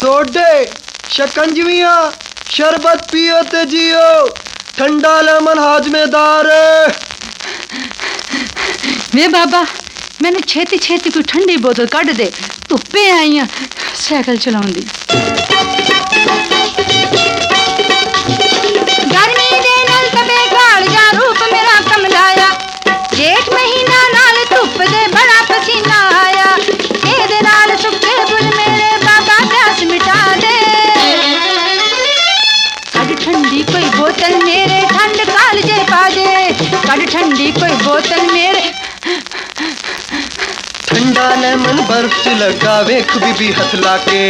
ਸੋਡੇ ਸ਼ਕੰਜਵੀਆਂ ਸ਼ਰਬਤ ਪੀਓ ਤੇ ਜੀਓ। ਠੰਡਾ ਲੈਮਨ ਹਾਜ਼ਮੇਦਾਰ। ਵੇ ਬਾਬਾ, ਮੈਨੂੰ ਛੇਤੀ ਛੇਤੀ ਕੋਈ ਠੰਡੀ ਬੋਤਲ ਕੱਢ ਦੇ। ਧੁੱਪੇ ਆਈ ਆ, ਸਾਈਕਲ ਚਲਾਉਂਦੀ बोतल मेरे ठंड काल जे पाजे कड़ ठंडी कोई बोतल मेरे। ठंडा ने मन बर्फ़ से लगावे खुबी भी हथ लाके।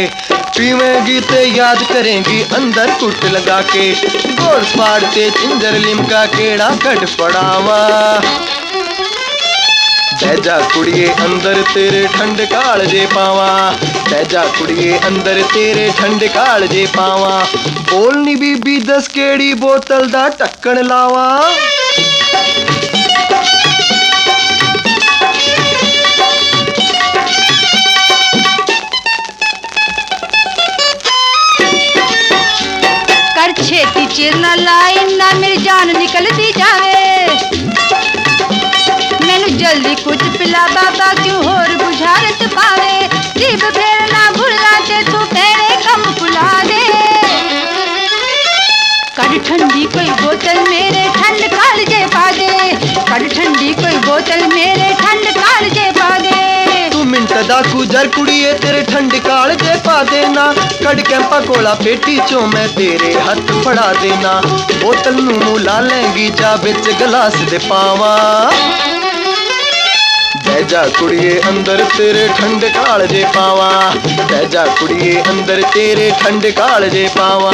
पीवेगी ते याद करेंगी, अंदर कुट लगा के गोल फाड़ते चिंजर लिमका केड़ा कट पड़ावा। ਲਿਮਕਾ ਕਿਹੜਾ ਕੱਢ ਪੜਾਵਾ ਬਹਿ ਜਾ ਕੁੜੀਏ ਅੰਦਰ ਤੇਰੇ ਠੰਡ ਕਾਲ ਜੇ ਪਾਵਾਂ ਬਹਿ ਜਾ ਕੁੜੀਏ ਅੰਦਰ ਤੇਰੇ ਠੰਡ ਕਾਲ ਜੇ ਪਾਵਾਂ ਬੋਲ ਨੀ ਬੀਬੀ ਦਸ ਕਿਹੜੀ ਬੋਤਲ ਦਾ ਢੱਕਣ ਲਾਵਾਂ ਕਰ ਛੇਤੀ ਚਿਰ ਨਾ ਲਾਈ ਨਾ ਮੇਰੀ ਜਾਨ ਨਿਕਲਦੀ ਜਾਵੇ कुछ पिला बाबा क्यों होर बुझारत पावे? भुला तू तेरे कम दे। ठंडी कोई बोतल मेरे ठंड काल जे पा ठंडी कोई बोतल मेरे ठंड काल जे तू दा कुड़िए तेरे ठंड काल जे पा देना कड़ कैंपा कोला पेटी चो मैं तेरे हाथ फड़ा देना। बोतल नू ला लेंगी, जा बिच गलास दे पावा। ਜਾ ਕੁੜੀਏ ਅੰਦਰ ਤੇਰੇ ਠੰਡ ਕਾਲ ਜੇ ਪਾਵਾਂ ਬਹਿ ਜਾ ਕੁੜੀਏ ਅੰਦਰ ਤੇਰੇ ਠੰਡ ਕਾਲ ਜੇ ਪਾਵਾਂ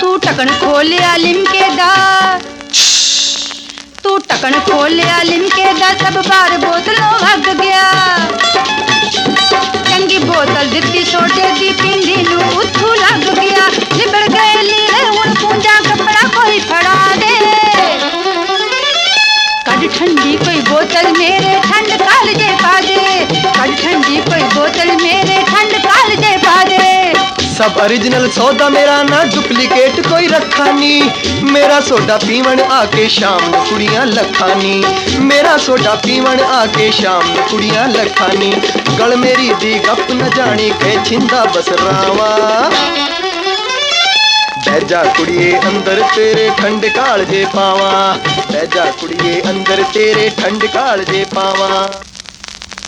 ਤੂੰ ਟਕਣ ਖੋਲਿਆ ਲਿਮਕੇ ਦਾ ਤੂੰ ਟਕਣ ਖੋਲਿਆ ਲਿਮਕੇ ਦਾ ਸਭ ਬਾਰ ਬੋਤਲੋਂ ਭੱਗ ਗਿਆ ਚੰਗੀ सब ओरिजिनल सौदा मेरा, ना डुप्लीकेट कोई रखा नी। मेरा सोडा पीवन आके शाम न लखा नी। मेरा सोडा पीवन आके शाम न लखा नी। गल मेरी दी गप न जाने के छिंदा बस रावा। बैजा कुड़िए अंदर तेरे ठंड काल जे पावा। बैजा कुड़िए अंदर तेरे ठंड काल जे पावा।